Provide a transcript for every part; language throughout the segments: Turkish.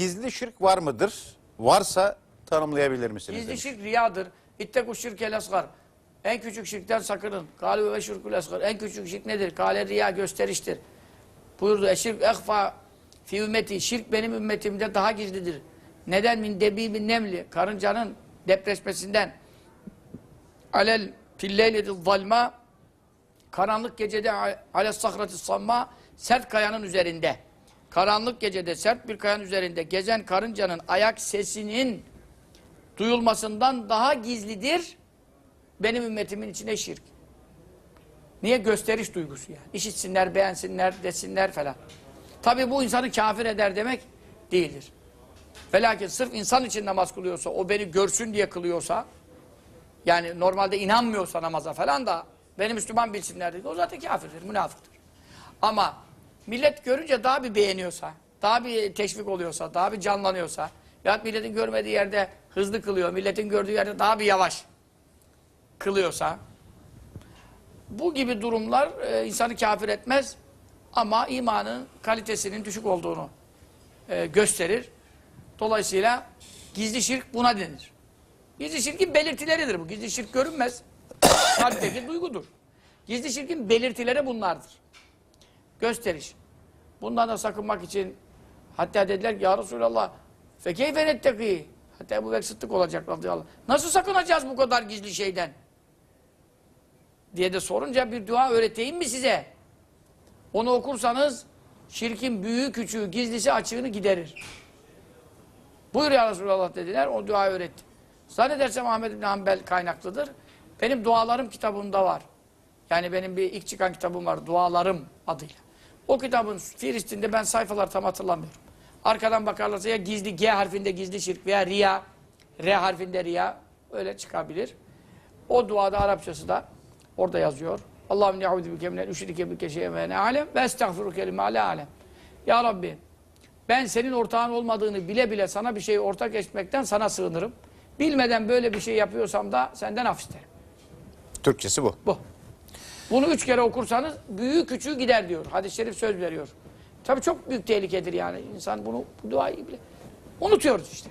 gizli şirk var mıdır? Varsa tanımlayabilir misiniz? Gizli demiş. şirk riyadır. İtteku şirkel asgar. En küçük şirkten sakının. Kâlu ve şirkül asgar. En küçük şirk nedir? Kâle riya gösteriştir. Buyurdu. Eşirk ehfa fi ümmeti. Şirk benim ümmetimde daha gizlidir. Neden? Min debibin nemli. Karıncanın depreşmesinden. Alel filleyleti zalma. Karanlık gecede ale sahrati samma. Sert kayanın üzerinde. Karanlık gecede sert bir kayanın üzerinde gezen karıncanın ayak sesinin duyulmasından daha gizlidir benim ümmetimin içine şirk. Niye? Gösteriş duygusu yani. İşitsinler, beğensinler, desinler falan. Tabi bu insanı kafir eder demek değildir. Velakin sırf insan için namaz kılıyorsa, o beni görsün diye kılıyorsa, yani normalde inanmıyorsa namaza falan da beni Müslüman bilsinler dedi. O zaten kafirdir, münafıktır. Ama millet görünce daha bir beğeniyorsa, daha bir teşvik oluyorsa, daha bir canlanıyorsa, ya milletin görmediği yerde hızlı kılıyor, milletin gördüğü yerde daha bir yavaş kılıyorsa, bu gibi durumlar e, insanı kafir etmez ama imanın kalitesinin düşük olduğunu e, gösterir. Dolayısıyla gizli şirk buna denir. Gizli şirkin belirtileridir bu. Gizli şirk görünmez. Kalpteki duygudur. Gizli şirkin belirtileri bunlardır. Gösteriş. Bundan da sakınmak için hatta dediler ki ya Resulallah fekeyfe netteki hatta Ebu Bekir olacak radıyallahu. Nasıl sakınacağız bu kadar gizli şeyden? diye de sorunca bir dua öğreteyim mi size? Onu okursanız şirkin büyüğü küçüğü gizlisi açığını giderir. Buyur ya Resulallah dediler. O duayı öğretti. Zannedersem Ahmet bin Hanbel kaynaklıdır. Benim dualarım kitabımda var. Yani benim bir ilk çıkan kitabım var. Dualarım adıyla. O kitabın Filistin'de ben sayfalar tam hatırlamıyorum. Arkadan bakarlarsa ya gizli G harfinde gizli şirk veya riya, R harfinde riya öyle çıkabilir. O duada Arapçası da orada yazıyor. Allahümme ne'udhu bike minel üşrike bike şeyen ve ne alem ve estağfiruke lima la alem. Ya Rabbi ben senin ortağın olmadığını bile bile sana bir şeyi ortak etmekten sana sığınırım. Bilmeden böyle bir şey yapıyorsam da senden af isterim. Türkçesi bu. Bu. Bunu üç kere okursanız büyüğü küçüğü gider diyor. Hadis-i şerif söz veriyor. Tabii çok büyük tehlikedir yani. İnsan bunu bu duayı bile unutuyoruz işte.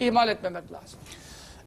İhmal etmemek lazım.